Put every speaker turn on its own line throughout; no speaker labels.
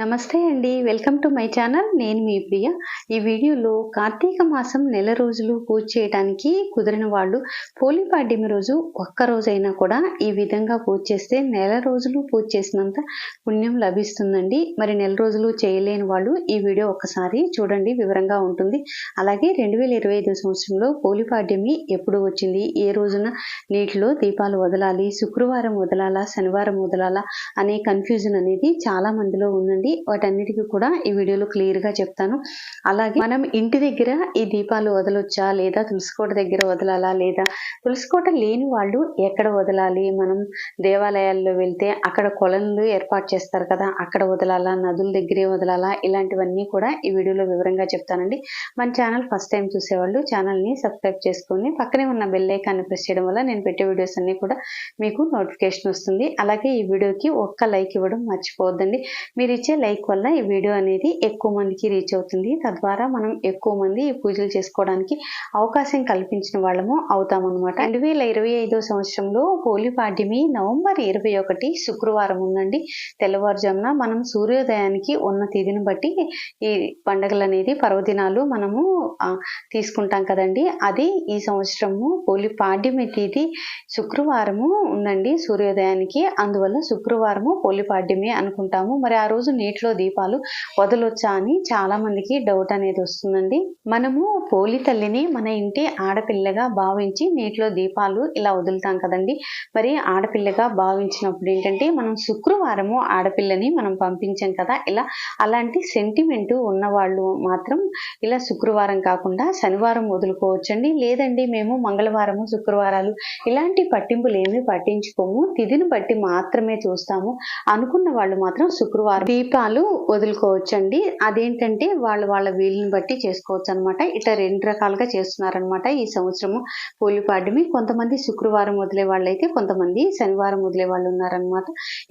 నమస్తే అండి. Welcome to my channel. నేను మీ ప్రియ. ఈ వీడియోలో కార్తీక మాసం నెల రోజులు పూజ చేయడానికి కుదిరిన వాళ్ళు పోలిపాడ్యమి రోజు ఒక్కరోజైనా కూడా ఈ విధంగా పూజ చేస్తే నెల రోజులు పూజ చేసినంత పుణ్యం లభిస్తుందండి. మరి నెల రోజులు చేయలేని వాళ్ళు ఈ వీడియో ఒకసారి చూడండి. వివరంగా ఉంటుంది. అలాగే రెండు వేల ఇరవై ఐదు సంవత్సరంలో పోలిపాడ్యమి ఎప్పుడు వచ్చింది? ఏ రోజున నీటిలో దీపాలు వదలాలి? శుక్రవారం వదలాలా? శనివారం వదలాలా? అనే కన్ఫ్యూజన్ అనేది చాలా మందిలో ఉందండి. వాటన్నిటికీ కూడా ఈ వీడియోలో క్లియర్గా చెప్తాను. అలాగే మనం ఇంటి దగ్గర ఈ దీపాలు వదలొచ్చా? లేదా తులసికోట దగ్గర వదలాలా? లేదా తులసికోట లేని వాళ్ళు ఎక్కడ వదలాలి? మనం దేవాలయాల్లో వెళ్తే అక్కడ కొలనులు ఏర్పాటు చేస్తారు కదా అక్కడ వదలాలా? నదుల దగ్గరే వదలాలా? ఇలాంటివన్నీ కూడా ఈ వీడియోలో వివరంగా చెప్తానండి. మన ఛానల్ ఫస్ట్ టైం చూసేవాళ్ళు ఛానల్ని సబ్స్క్రైబ్ చేసుకొని పక్కనే ఉన్న బెల్ ఐకాన్ని ప్రెస్ చేయడం వల్ల నేను పెట్టే వీడియోస్ అన్ని కూడా మీకు నోటిఫికేషన్ వస్తుంది. అలాగే ఈ వీడియోకి ఒక్క లైక్ ఇవ్వడం మర్చిపోవద్దండి. మీరు ఇచ్చే లైక్ వల్ల ఈ వీడియో అనేది ఎక్కువ మందికి రీచ్ అవుతుంది. తద్వారా మనం ఎక్కువ మంది ఈ పూజలు చేసుకోవడానికి అవకాశం కల్పించిన వాళ్ళము అవుతామన్నమాట. రెండు వేల ఇరవై ఐదో సంవత్సరంలో హోలీ పాడ్యమి నవంబర్ ఇరవై ఒకటి శుక్రవారం ఉందండి. తెల్లవారుజామున మనం సూర్యోదయానికి ఉన్న తిథిని బట్టి ఈ పండుగలు అనేది పర్వదినాలు మనము తీసుకుంటాం కదండి. అది ఈ సంవత్సరము హోలీ పాడ్యమి తిథి శుక్రవారము ఉందండి సూర్యోదయానికి. అందువల్ల శుక్రవారము హోలీ పాడ్యమి అనుకుంటాము. మరి ఆ రోజు నీటిలో దీపాలు వదలొచ్చా అని చాలామందికి డౌట్ అనేది వస్తుందండి. మనము పోలి తల్లిని మన ఇంటి ఆడపిల్లగా భావించి నీటిలో దీపాలు ఇలా వదులుతాం కదండి. మరి ఆడపిల్లగా భావించినప్పుడు ఏంటంటే మనం శుక్రవారము ఆడపిల్లని మనం పంపించాం కదా ఇలా అలాంటి సెంటిమెంట్ ఉన్నవాళ్ళు మాత్రం ఇలా శుక్రవారం కాకుండా శనివారం వదులుకోవచ్చండి. లేదండి మేము మంగళవారము శుక్రవారాలు ఇలాంటి పట్టింపులు ఏమీ పట్టించుకోము. తిథిని బట్టి మాత్రమే చూస్తాము. అనుకున్న వాళ్ళు మాత్రం శుక్రవారం దీపాలు వదులుకోవచ్చండి. అదేంటంటే వాళ్ళు వాళ్ళ వీలుని బట్టి చేసుకోవచ్చు అనమాట ఇట్లా రెండు రకాలుగా చేస్తున్నారనమాట ఈ సంవత్సరము పోలిపాడ్యమి కొంతమంది శుక్రవారం వదిలే వాళ్ళు అయితే కొంతమంది శనివారం వదిలే వాళ్ళు ఉన్నారనమాట.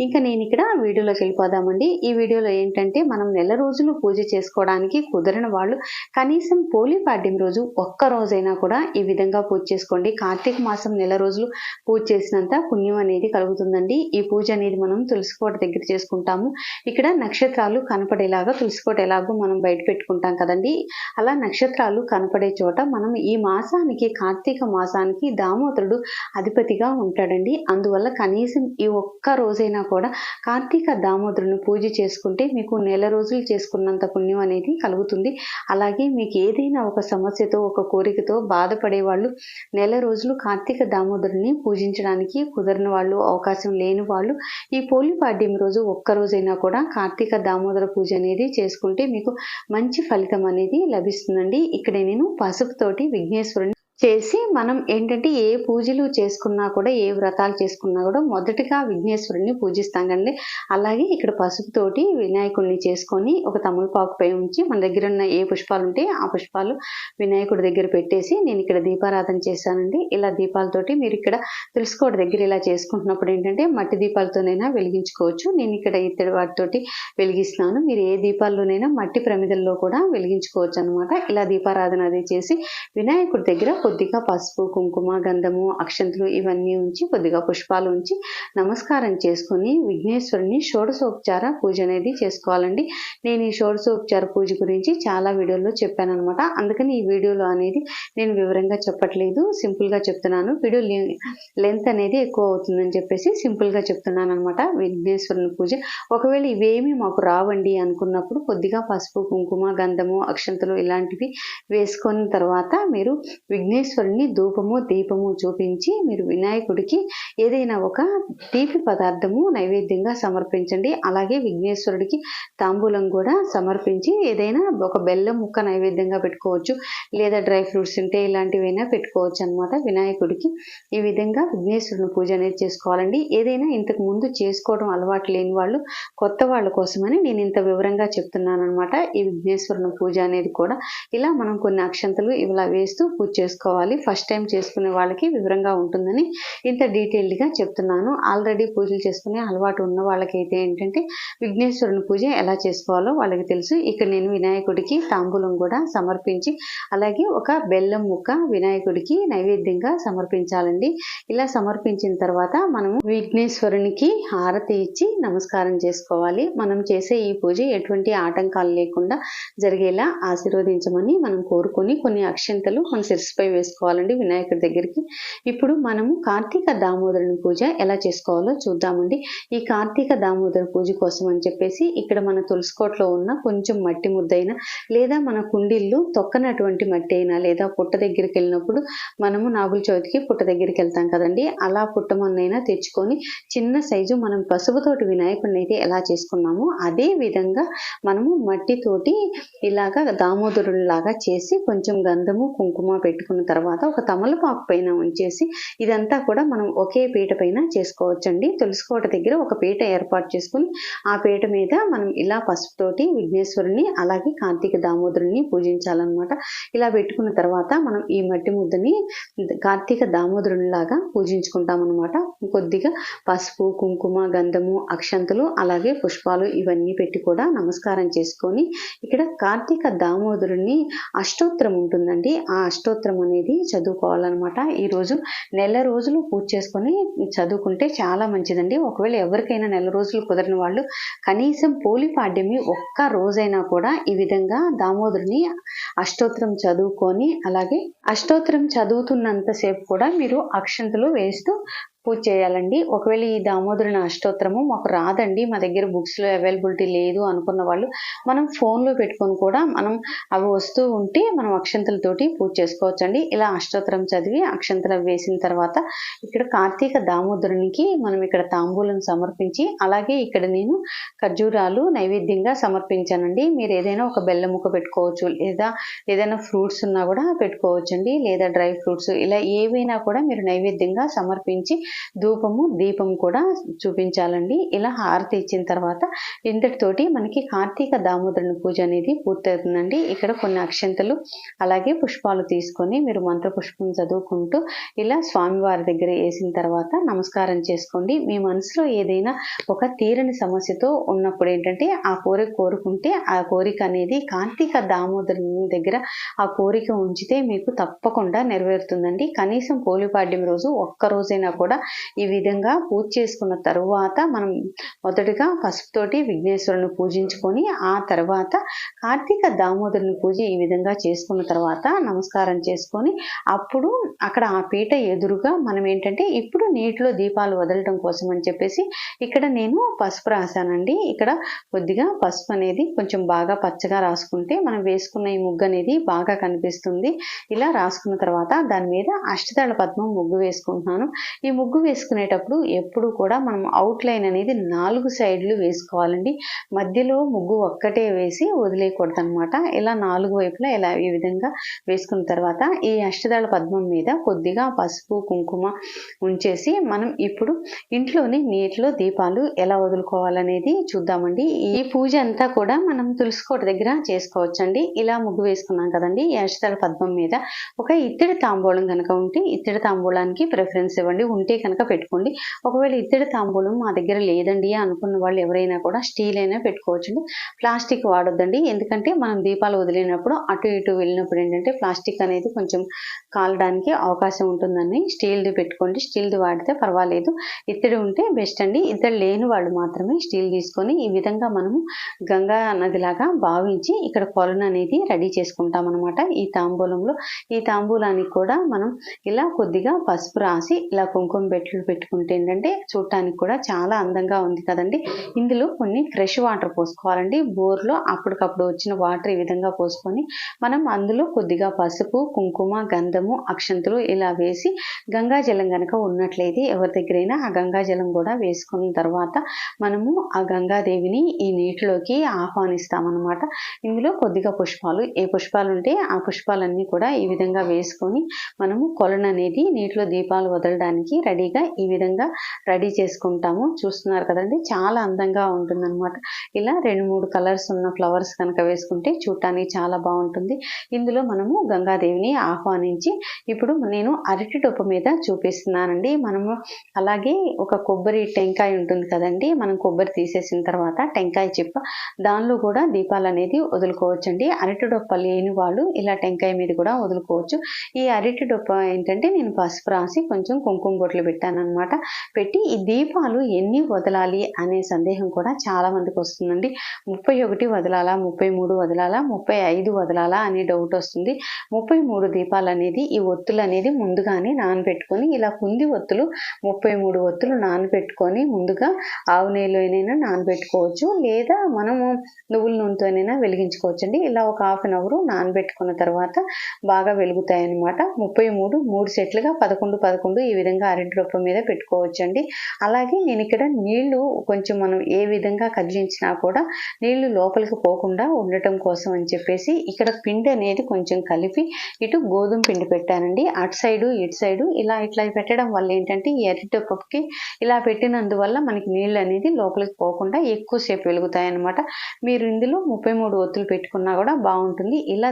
ఇంకా నేను ఇక్కడ వీడియోలోకి వెళ్ళిపోదామండి. ఈ వీడియోలో ఏంటంటే మనం నెల రోజులు పూజ చేసుకోవడానికి కుదరని వాళ్ళు కనీసం పోలిపాడ్యం రోజు ఒక్క రోజైనా కూడా ఈ విధంగా పూజ చేసుకోండి. కార్తీక మాసం నెల రోజులు పూజ చేసినంత పుణ్యం అనేది కలుగుతుందండి. ఈ పూజ అనేది మనం తులసికోట దగ్గర చేసుకుంటాము. ఇక్కడ నక్షత్రాలు కనపడేలాగా తులసికోట ఎలాగో మనం బయట పెట్టుకుంటాం కదండి. అలా నక్షత్రాలు కనపడే చోట మనం ఈ మాసానికి కార్తీక మాసానికి దామోదరుడు అధిపతిగా ఉంటాడండి. అందువల్ల కనీసం ఈ ఒక్క రోజైనా కూడా కార్తీక దామోదరుని పూజ చేసుకుంటే మీకు నెల రోజులు చేసుకున్నంత పుణ్యం అనేది కలుగుతుంది. అలాగే మీకు ఏదైనా ఒక సమస్యతో ఒక కోరికతో బాధపడే వాళ్ళు నెల రోజులు కార్తీక దామోదరుని పూజించడానికి కుదరని వాళ్ళు అవకాశం లేని వాళ్ళు ఈ పోలిపాడ్యం రోజు ఒక్క రోజైనా కూడా కార్తీక దామోదర పూజ అనేది చేసుకుంటే మీకు మంచి ఫలితం అనేది లభిస్తుందండి. ఇక్కడ నేను పసుపుతోటి విఘ్నేశ్వరుని చేసి మనం ఏంటంటే ఏ పూజలు చేసుకున్నా కూడా ఏ వ్రతాలు చేసుకున్నా కూడా మొదటగా విఘ్నేశ్వరుని పూజిస్తాం కండి అలాగే ఇక్కడ పసుపుతోటి వినాయకుడిని చేసుకొని ఒక తమలపాకుపై ఉంచి మన దగ్గర ఉన్న ఏ పుష్పాలు ఉంటే ఆ పుష్పాలు వినాయకుడి దగ్గర పెట్టేసి నేను ఇక్కడ దీపారాధన చేశానండి. ఇలా దీపాలతోటి మీరు ఇక్కడ తులసికోట దగ్గర ఇలా చేసుకుంటున్నప్పుడు ఏంటంటే మట్టి దీపాలతోనైనా వెలిగించుకోవచ్చు. నేను ఇక్కడ ఇత్తడి వాటితోటి వెలిగిస్తున్నాను. మీరు ఏ దీపాల్లోనైనా మట్టి ప్రమిదల్లో కూడా వెలిగించుకోవచ్చు అనమాట ఇలా దీపారాధన అది చేసి వినాయకుడి దగ్గర కొద్దిగా పసుపు కుంకుమ గంధము అక్షంతులు ఇవన్నీ ఉంచి కొద్దిగా పుష్పాలు ఉంచి నమస్కారం చేసుకుని విఘ్నేశ్వరుని షోడశోపచార పూజ అనేది చేసుకోవాలండి. నేను ఈ షోడశోపచార పూజ గురించి చాలా వీడియోల్లో చెప్పాను అనమాట అందుకని ఈ వీడియోలో అనేది నేను వివరంగా చెప్పట్లేదు. సింపుల్గా చెప్తున్నాను. వీడియో లెంత్ అనేది ఎక్కువ అవుతుందని చెప్పేసి సింపుల్గా చెప్తున్నాను అనమాట విఘ్నేశ్వరుని పూజ. ఒకవేళ ఇవేమి మాకు రావండి అనుకున్నప్పుడు కొద్దిగా పసుపు కుంకుమ గంధము అక్షంతలు ఇలాంటివి వేసుకున్న తర్వాత మీరు విఘ్నేశ్వరుని ధూపము దీపము చూపించి మీరు వినాయకుడికి ఏదైనా ఒక తీపి పదార్థము నైవేద్యంగా సమర్పించండి. అలాగే విఘ్నేశ్వరుడికి తాంబూలం కూడా సమర్పించి ఏదైనా ఒక బెల్లం ముక్క నైవేద్యంగా పెట్టుకోవచ్చు. లేదా డ్రై ఫ్రూట్స్ ఉంటే ఇలాంటివైనా పెట్టుకోవచ్చు అనమాట వినాయకుడికి ఈ విధంగా విఘ్నేశ్వరుని పూజ అనేది చేసుకోవాలండి. ఏదైనా ఇంతకు ముందు చేసుకోవడం అలవాటు లేని వాళ్ళు కొత్త వాళ్ళ కోసమని నేను ఇంత వివరంగా చెప్తున్నాను అనమాట ఈ విఘ్నేశ్వరుని పూజ అనేది కూడా ఇలా మనం కొన్ని అక్షంతలు ఇలా వేస్తూ పూజ చేసుకోవాలి. చేసుకోవాలి. ఫస్ట్ టైం చేసుకునే వాళ్ళకి వివరంగా ఉంటుందని ఇంత డీటెయిల్డ్గా చెప్తున్నాను. ఆల్రెడీ పూజలు చేసుకునే అలవాటు ఉన్న వాళ్ళకైతే ఏంటంటే విఘ్నేశ్వరుని పూజ ఎలా చేసుకోవాలో వాళ్ళకి తెలుసు. ఇక్కడ నేను వినాయకుడికి తాంబూలం కూడా సమర్పించి అలాగే ఒక బెల్లం ముక్క వినాయకుడికి నైవేద్యంగా సమర్పించాలండి. ఇలా సమర్పించిన తర్వాత మనము విఘ్నేశ్వరునికి హారతి ఇచ్చి నమస్కారం చేసుకోవాలి. మనం చేసే ఈ పూజ ఎటువంటి ఆటంకాలు లేకుండా జరిగేలా ఆశీర్వదించమని మనం కోరుకొని కొన్ని అక్షంతలు మన శిరస్సుపై వేసుకోవాలండి వినాయకుడి దగ్గరికి. ఇప్పుడు మనము కార్తీక దామోదరుని పూజ ఎలా చేసుకోవాలో చూద్దామండి. ఈ కార్తీక దామోదర పూజ కోసం అని చెప్పేసి ఇక్కడ మన తులసికోట్లో ఉన్న కొంచెం మట్టి ముద్దైన లేదా మన కుండీల్లో తొక్కనటువంటి మట్టి అయినా లేదా పుట్ట దగ్గరికి వెళ్ళినప్పుడు మనము నాగుల చవితికి పుట్ట దగ్గరికి వెళ్తాం కదండి. అలా పుట్టమన్నైనా తెచ్చుకొని చిన్న సైజు మనం పసుపుతోటి వినాయకుడిని అయితే ఎలా చేసుకున్నామో అదే విధంగా మనము మట్టితోటి ఇలాగా దామోదరులాగా చేసి కొంచెం గంధము కుంకుమ పెట్టుకున్న తర్వాత ఒక తమలపాకు పైన ఉంచేసి ఇదంతా కూడా మనం ఒకే పీట పైన చేసుకోవచ్చండి. తులసికోట దగ్గర ఒక పీట ఏర్పాటు చేసుకుని ఆ పీట మీద మనం ఇలా పసుపుతోటి విఘ్నేశ్వరుని అలాగే కార్తీక దామోదరుని పూజించాలన్నమాట. ఇలా పెట్టుకున్న తర్వాత మనం ఈ మట్టి ముద్దని కార్తీక దామోదరునిలాగా పూజించుకుంటాం అనమాట కొద్దిగా పసుపు కుంకుమ గంధము అక్షంతలు అలాగే పుష్పాలు ఇవన్నీ పెట్టి కూడా నమస్కారం చేసుకొని ఇక్కడ కార్తీక దామోదరుని అష్టోత్తరం ఉంటుందండి. ఆ అష్టోత్తరం అనేది చదువుకోవాలన్నమాట. ఈరోజు నెల రోజులు పూజ చేసుకొని చదువుకుంటే చాలా మంచిదండి. ఒకవేళ ఎవరికైనా నెల రోజులు కుదరని వాళ్ళు కనీసం పోలిపాడ్యమి ఒక్క రోజైనా కూడా ఈ విధంగా దామోదరుని అష్టోత్తరం చదువుకొని అలాగే అష్టోత్తరం చదువుతున్నంతసేపు కూడా మీరు అక్షంతలు వేస్తూ పూజ చేయాలండి. ఒకవేళ ఈ దామోదరుని అష్టోత్తరము మాకు రాదండి. మా దగ్గర బుక్స్లో అవైలబిలిటీ లేదు అనుకున్న వాళ్ళు మనం ఫోన్లో పెట్టుకొని కూడా మనం అవి వస్తూ ఉంటే మనం అక్షంతలతోటి పూజ చేసుకోవచ్చండి. ఇలా అష్టోత్తరం చదివి అక్షంతలు వేసిన తర్వాత ఇక్కడ కార్తీక దామోదరునికి మనం ఇక్కడ తాంబూలం సమర్పించి అలాగే ఇక్కడ నేను ఖర్జూరాలు నైవేద్యంగా సమర్పించానండి. మీరు ఏదైనా ఒక బెల్లం ముక్క పెట్టుకోవచ్చు లేదా ఏదైనా ఫ్రూట్స్ ఉన్నా కూడా పెట్టుకోవచ్చండి. లేదా డ్రై ఫ్రూట్స్ ఇలా ఏవైనా కూడా మీరు నైవేద్యంగా సమర్పించి ధూపము దీపం కూడా చూపించాలండి. ఇలా హారతి ఇచ్చిన తర్వాత ఇంతటితోటి మనకి కార్తీక దామోదరుని పూజ అనేది పూర్తవుతుందండి. ఇక్కడ కొన్ని అక్షంతలు అలాగే పుష్పాలు తీసుకొని మీరు మంత్ర పుష్పం చదువుకుంటూ ఇలా స్వామివారి దగ్గర వేసిన తర్వాత నమస్కారం చేసుకోండి. మీ మనసులో ఏదైనా ఒక తీరని సమస్యతో ఉన్నప్పుడు ఏంటంటే ఆ కోరిక కోరుకుంటే ఆ కోరిక అనేది కార్తీక దామోదరుని దగ్గర ఆ కోరిక ఉంచితే మీకు తప్పకుండా నెరవేరుతుందండి. కనీసం పోలిపాడ్యం రోజు ఒక్క రోజైనా కూడా ఈ విధంగా పూజ చేసుకున్న తరువాత మనం మొదటగా పసుపుతోటి విఘ్నేశ్వరుని పూజించుకొని ఆ తర్వాత కార్తీక దామోదరుని పూజ ఈ విధంగా చేసుకున్న తర్వాత నమస్కారం చేసుకొని అప్పుడు అక్కడ ఆ పీట ఎదురుగా మనం ఏంటంటే ఇప్పుడు నీటిలో దీపాలు వదలడం కోసం అని చెప్పేసి ఇక్కడ నేను పసుపు రాశానండి. ఇక్కడ కొద్దిగా పసుపు అనేది కొంచెం బాగా పచ్చగా రాసుకుంటే మనం వేసుకున్న ఈ ముగ్గు అనేది బాగా కనిపిస్తుంది. ఇలా రాసుకున్న తర్వాత దాని మీద అష్టదళ పద్మం ముగ్గు వేసుకుంటున్నాను. ఈ ముగ్గు ముగ్గు వేసుకునేటప్పుడు ఎప్పుడు కూడా మనం అవుట్ లైన్ అనేది నాలుగు సైడ్లు వేసుకోవాలండి. మధ్యలో ముగ్గు ఒక్కటే వేసి వదిలేయకూడదు అనమాట ఇలా నాలుగు వైపులా ఇలా ఈ విధంగా వేసుకున్న తర్వాత ఈ అష్టదళ పద్మం మీద కొద్దిగా పసుపు కుంకుమ ఉంచేసి మనం ఇప్పుడు ఇంట్లోనే నీటిలో దీపాలు ఎలా వదులుకోవాలనేది చూద్దామండి. ఈ పూజ అంతా కూడా మనం తులసికోట దగ్గర చేసుకోవచ్చండి. ఇలా ముగ్గు వేసుకున్నాం కదండి. ఈ అష్టదళ పద్మం మీద ఒక ఇత్తడి తాంబూలం కనుక ఉంటే ఇత్తడి తాంబూలానికి ప్రిఫరెన్స్ ఇవ్వండి. ఉంటే కనుక పెట్టుకోండి. ఒకవేళ ఇత్తడి తాంబూలం మా దగ్గర లేదండి అనుకున్న వాళ్ళు ఎవరైనా కూడా స్టీల్ అయినా పెట్టుకోవచ్చండి. ప్లాస్టిక్ వాడొద్దండి. ఎందుకంటే మనం దీపాలు వదిలినప్పుడు అటు ఇటు వెళ్ళినప్పుడు ఏంటంటే ప్లాస్టిక్ అనేది కొంచెం కాలడానికి అవకాశం ఉంటుందని స్టీల్ది పెట్టుకోండి. స్టీల్ది వాడితే పర్వాలేదు. ఇత్తడి ఉంటే బెస్ట్ అండి. ఇద్దరు లేని వాళ్ళు మాత్రమే స్టీల్ తీసుకొని ఈ విధంగా మనము గంగా నదిలాగా భావించి ఇక్కడ కొలను అనేది రెడీ చేసుకుంటాం అనమాట ఈ తాంబూలంలో. ఈ తాంబూలానికి కూడా మనం ఇలా కొద్దిగా పసుపు రాసి ఇలా కుంకుమ బెడ్లు పెట్టుకుంటే ఏంటంటే చూడటానికి కూడా చాలా అందంగా ఉంది కదండి. ఇందులో కొన్ని ఫ్రెష్ వాటర్ పోసుకోవాలండి. బోర్లో అప్పటికప్పుడు వచ్చిన వాటర్ ఈ విధంగా పోసుకొని మనం అందులో కొద్దిగా పసుపు కుంకుమ గంధము అక్షంతులు ఇలా వేసి గంగాజలం కనుక ఉన్నట్లయితే ఎవరి దగ్గరైనా ఆ గంగాజలం కూడా వేసుకున్న తర్వాత మనము ఆ గంగాదేవిని ఈ నీటిలోకి ఆహ్వానిస్తామన్నమాట. ఇందులో కొద్దిగా పుష్పాలు ఏ పుష్పాలు ఉంటే ఆ పుష్పాలన్నీ కూడా ఈ విధంగా వేసుకొని మనము కొలను అనేది నీటిలో దీపాలు వదలడానికి రెడీ రెడీగా ఈ విధంగా రెడీ చేసుకుంటాము. చూస్తున్నారు కదండి చాలా అందంగా ఉంటుందన్నమాట. ఇలా రెండు మూడు కలర్స్ ఉన్న ఫ్లవర్స్ కనుక వేసుకుంటే చూడటానికి చాలా బాగుంటుంది. ఇందులో మనము గంగాదేవిని ఆహ్వానించి ఇప్పుడు నేను అరటి డొప్ప మీద చూపిస్తున్నానండి. మనము అలాగే ఒక కొబ్బరి టెంకాయ ఉంటుంది కదండి మనం కొబ్బరి తీసేసిన తర్వాత టెంకాయ చిప్ప దానిలో కూడా దీపాలు అనేది వదులుకోవచ్చండి. అరటి డొప్ప లేని వాళ్ళు ఇలా టెంకాయ మీద కూడా వదులుకోవచ్చు. ఈ అరటి డొప్ప ఏంటంటే నేను పసుపు రాసి కొంచెం కుంకుమ బొట్లు పెట్టాను అనమాట పెట్టి ఈ దీపాలు ఎన్ని వదలాలి అనే సందేహం కూడా చాలా మందికి వస్తుందండి. ముప్పై ఒకటి వదలాలా ముప్పై మూడు వదలాలా ముప్పై ఐదు వదలాలా అనే డౌట్ వస్తుంది. ముప్పై మూడు దీపాలు అనేది ఈ ఒత్తులు అనేది ముందుగానే నానబెట్టుకొని ఇలా కుంది ఒత్తులు ముప్పై మూడు ఒత్తులు నానబెట్టుకొని ముందుగా ఆవు నెయ్యిలోనైనా నానబెట్టుకోవచ్చు. లేదా మనము నువ్వుల నూనెతోనైనా వెలిగించుకోవచ్చు అండి ఇలా ఒక హాఫ్ అన్ అవర్ నానబెట్టుకున్న తర్వాత బాగా వెలుగుతాయి అన్నమాట ముప్పై మూడు మూడు సెట్లుగా పదకొండు పదకొండు ఈ విధంగా అరటి రూపం మీద పెట్టుకోవచ్చు అండి అలాగే నేను ఇక్కడ నీళ్ళు కొంచెం మనం ఏ విధంగా కదిలించినా కూడా నీళ్ళు లోపలికి పోకుండా ఉండటం కోసం అని చెప్పేసి ఇక్కడ పిండి అనేది కొంచెం కలిపి ఇటు గోధుమ పిండి పెట్టానండి. అటు సైడు ఇటు సైడు ఇలా ఇట్లా పెట్టడం వల్ల ఏంటంటే ఈ ఇలా పెట్టినందువల్ల మనకి నీళ్ళు అనేది లోపలికి పోకుండా ఎక్కువసేపు వెలుగుతాయి అన్నమాట మీరు ఇందులో ముప్పై మూడు ఒత్తులు పెట్టుకున్నా కూడా బాగుంటుంది. ఇలా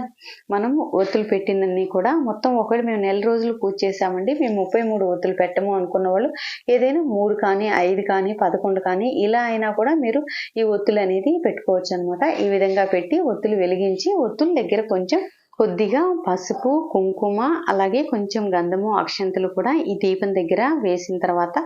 మనము ఒత్తులు పెట్టినన్ని కూడా మొత్తం ఒకటి మేము నెల రోజులు పూజ చేసామండి మేము ముప్పై మూడు ఒత్తులు పెట్టము అనుకున్న వాళ్ళు ఏదైనా మూడు కానీ ఐదు కానీ పదకొండు కానీ ఇలా అయినా కూడా మీరు ఈ ఒత్తులు అనేది పెట్టుకోవచ్చు అనమాట ఈ విధంగా పెట్టి ఒత్తులు వెలిగించి ఒత్తుల దగ్గర కొంచెం కొద్దిగా పసుపు కుంకుమ అలాగే కొంచెం గంధము అక్షంతలు కూడా ఈ దీపం దగ్గర వేసిన తర్వాత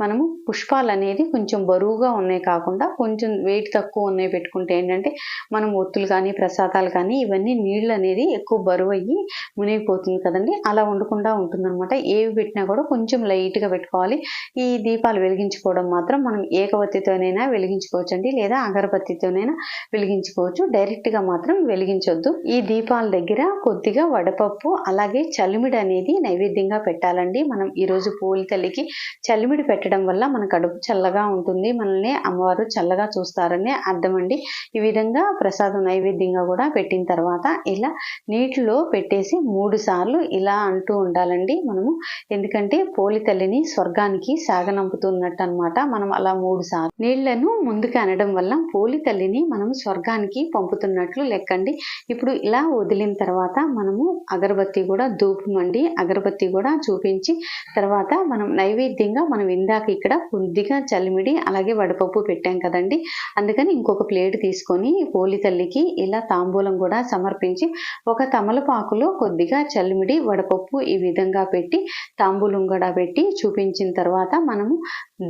మనము పుష్పాలు అనేది కొంచెం బరువుగా ఉన్నాయి కాకుండా కొంచెం వెయిట్ తక్కువ ఉన్నాయి పెట్టుకుంటే ఏంటంటే మనం ఒత్తులు కానీ ప్రసాదాలు కానీ ఇవన్నీ నీళ్ళు అనేది ఎక్కువ బరువు అయ్యి మునిగిపోతుంది కదండి. అలా ఉండకుండా ఉంటుందన్నమాట. ఏవి పెట్టినా కూడా కొంచెం లైట్గా పెట్టుకోవాలి. ఈ దీపాలు వెలిగించుకోవడం మాత్రం మనం ఏకవత్తితోనైనా వెలిగించుకోవచ్చండి లేదా అగరబత్తితోనైనా వెలిగించుకోవచ్చు. డైరెక్ట్గా మాత్రం వెలిగించొద్దు. ఈ దీపాల దగ్గర కొద్దిగా వడపప్పు అలాగే చలిమిడి అనేది నైవేద్యంగా పెట్టాలండి. మనం ఈరోజు పూల తల్లికి చలిమిడి పెట్టడం వల్ల మన కడుపు చల్లగా ఉంటుంది. మనల్ని అమ్మవారు చల్లగా చూస్తారని అర్థమండి. ఈ విధంగా ప్రసాదం నైవేద్యంగా కూడా పెట్టిన తర్వాత ఇలా నీటిలో పెట్టేసి మూడు సార్లు ఇలా అంటూ ఉండాలండి మనము. ఎందుకంటే పోలి తల్లిని స్వర్గానికి సాగనంపుతున్నట్టు అనమాట మనం అలా మూడు సార్లు నీళ్ళను ముందుకు అనడం వల్ల పోలి తల్లిని మనం స్వర్గానికి పంపుతున్నట్లు లెక్కండి. ఇప్పుడు ఇలా వదిలిన తర్వాత మనము అగరబత్తి కూడా ధూపమండి. అగరబత్తి కూడా చూపించి తర్వాత మనం నైవేద్యంగా మనం ఇందాక ఇక్కడ కొద్దిగా చలిమిడి అలాగే వడపప్పు పెట్టాం కదండి. అందుకని ఇంకొక ప్లేట్ తీసుకొని పోలి తల్లికి ఇలా తాంబూలం కూడా సమర్పించి ఒక తమలపాకులో కొద్దిగా చల్లిమిడి వడపప్పు ఈ విధంగా పెట్టి తాంబూలం కూడా పెట్టి చూపించిన తర్వాత మనము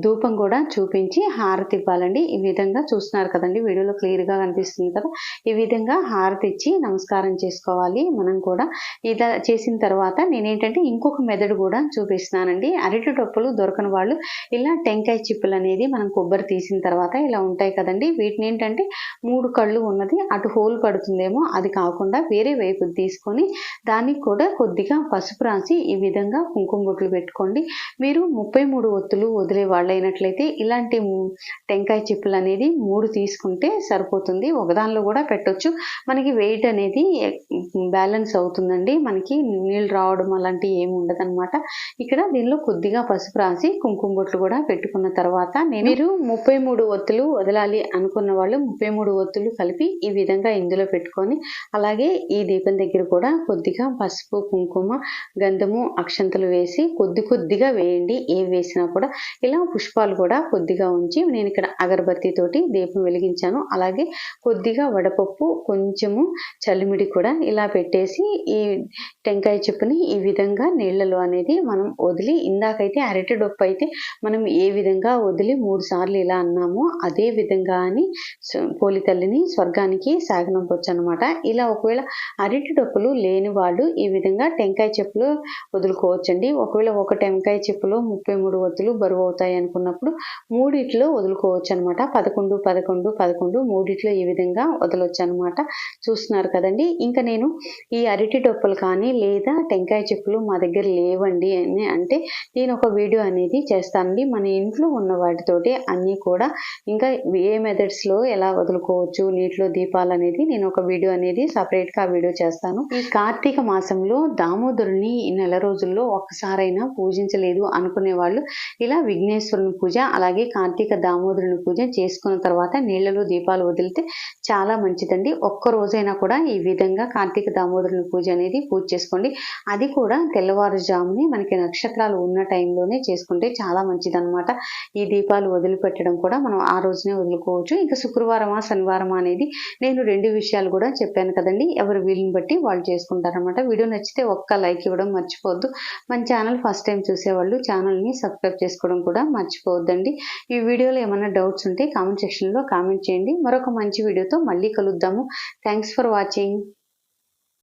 ధూపం కూడా చూపించి హారతి ఇవ్వాలండి. ఈ విధంగా చూస్తున్నారు కదండి. వీడియోలో క్లియర్గా కనిపిస్తుంది కదా. ఈ విధంగా హారతి ఇచ్చి నమస్కారం చేసుకోవాలి. మనం కూడా ఇలా చేసిన తర్వాత నేనేంటంటే ఇంకొక మెదడు కూడా చూపిస్తున్నానండి. అరటి టొప్పులు దొరకని వాళ్ళు ఇలా టెంకాయ చిప్పులు అనేది మనం కొబ్బరి తీసిన తర్వాత ఇలా ఉంటాయి కదండి. వీటిని ఏంటంటే మూడు కళ్ళు ఉన్నది అటు హోల్ పడుతుందేమో అది కాకుండా వేరే వైపు తీసుకొని దానికి కూడా కొద్దిగా పసుపు రాసి ఈ విధంగా కుంకుమ బొట్లు పెట్టుకోండి. మీరు ముప్పై మూడు ఒత్తులు వదిలే వాళ్ళైనట్లయితే ఇలాంటి టెంకాయ చిప్పులు అనేది మూడు తీసుకుంటే సరిపోతుంది. ఒకదానిలో కూడా పెట్టొచ్చు. మనకి వెయిట్ అనేది బ్యాలెన్స్ అవుతుందండి. మనకి నీళ్ళు రావడం అలాంటివి ఏమి ఉండదన్నమాట. ఇక్కడ దీనిలో కొద్దిగా పసుపు రాసి కుంకుమ బొట్లు కూడా పెట్టుకున్న తర్వాత నేను మీరు ముప్పై మూడు ఒత్తులు వదలాలి అనుకున్న వాళ్ళు ముప్పై మూడు ఒత్తులు కలిపి ఈ విధంగా ఇందులో పెట్టుకొని అలాగే ఈ దీపం దగ్గర కూడా కొద్దిగా పసుపు కుంకుమ గంధము అక్షంతలు వేసి కొద్ది కొద్దిగా వేయండి. ఏం వేసినా కూడా ఇలా పుష్పాలు కూడా కొద్దిగా ఉంచి నేను ఇక్కడ అగరబత్తి తోటి దీపం వెలిగించాను. అలాగే కొద్దిగా వడపప్పు కొంచెము చలిమిడి కూడా ఇలా పెట్టేసి ఈ టెంకాయ చెప్పుని ఈ విధంగా నీళ్ళలో అనేది మనం వదిలి ఇందాకైతే అరటి డొప్పు అయితే మనం ఏ విధంగా వదిలి మూడు సార్లు ఇలా అన్నామో అదే విధంగా అని పోలి తల్లిని స్వర్గానికి సాగనంపొచ్చు అనమాట ఇలా ఒకవేళ అరటి డొప్పులు లేని వాళ్ళు ఈ విధంగా టెంకాయ చెప్పులు వదులుకోవచ్చండి. ఒకవేళ ఒక టెంకాయ చెప్పులో ముప్పై మూడు వత్తులు బరువు అవుతాయి అనుకున్నప్పుడు మూడిట్లో వదులుకోవచ్చు అనమాట పదకొండు పదకొండు పదకొండు మూడిట్లో ఈ విధంగా వదలొచ్చు అనమాట చూస్తున్నారు కదండి. ఇంకా నేను ఈ అరటి డొప్పలు కానీ లేదా టెంకాయ చెప్పులు మా దగ్గర లేవండి అని అంటే నేను ఒక వీడియో అనేది చేస్తానండి. మన ఇంట్లో ఉన్న వాటితోటి అన్నీ కూడా ఇంకా ఏ మెథడ్స్లో ఎలా వదులుకోవచ్చు నీటిలో దీపాలు అనేది నేను ఒక వీడియో అనేది సపరేట్గా ఆ వీడియో చేస్తాను. ఈ కార్తీక మాసంలో దామోదరుని ఈ నెల రోజుల్లో ఒక్కసారైనా పూజించలేదు అనుకునే వాళ్ళు ఇలా విఘ్నేశ్వరుని పూజ అలాగే కార్తీక దామోదరుని పూజ చేసుకున్న తర్వాత నీళ్ళలో దీపాలు వదిలితే చాలా మంచిదండి. ఒక్క రోజైనా కూడా ఈ విధంగా కార్తీక కార్తీక దామోదరుని పూజ అనేది పూజ చేసుకోండి. అది కూడా తెల్లవారుజాముని మనకి నక్షత్రాలు ఉన్న టైంలోనే చేసుకుంటే చాలా మంచిదన్నమాట. ఈ దీపాలు వదిలిపెట్టడం కూడా మనం ఆ రోజునే వదులుకోవచ్చు. ఇంకా శుక్రవారమా శనివారమా అనేది నేను రెండు విషయాలు కూడా చెప్పాను కదండి. ఎవరు వీలుని బట్టి వాళ్ళు చేసుకుంటారనమాట వీడియో నచ్చితే ఒక్క లైక్ ఇవ్వడం మర్చిపోవద్దు. మన ఛానల్ ఫస్ట్ టైం చూసేవాళ్ళు ఛానల్ని సబ్స్క్రైబ్ చేసుకోవడం కూడా మర్చిపోవద్దండి. ఈ వీడియోలో ఏమైనా డౌట్స్ ఉంటే కామెంట్ సెక్షన్లో కామెంట్ చేయండి. మరొక మంచి వీడియోతో మళ్ళీ కలుద్దాము. Thanks for watching.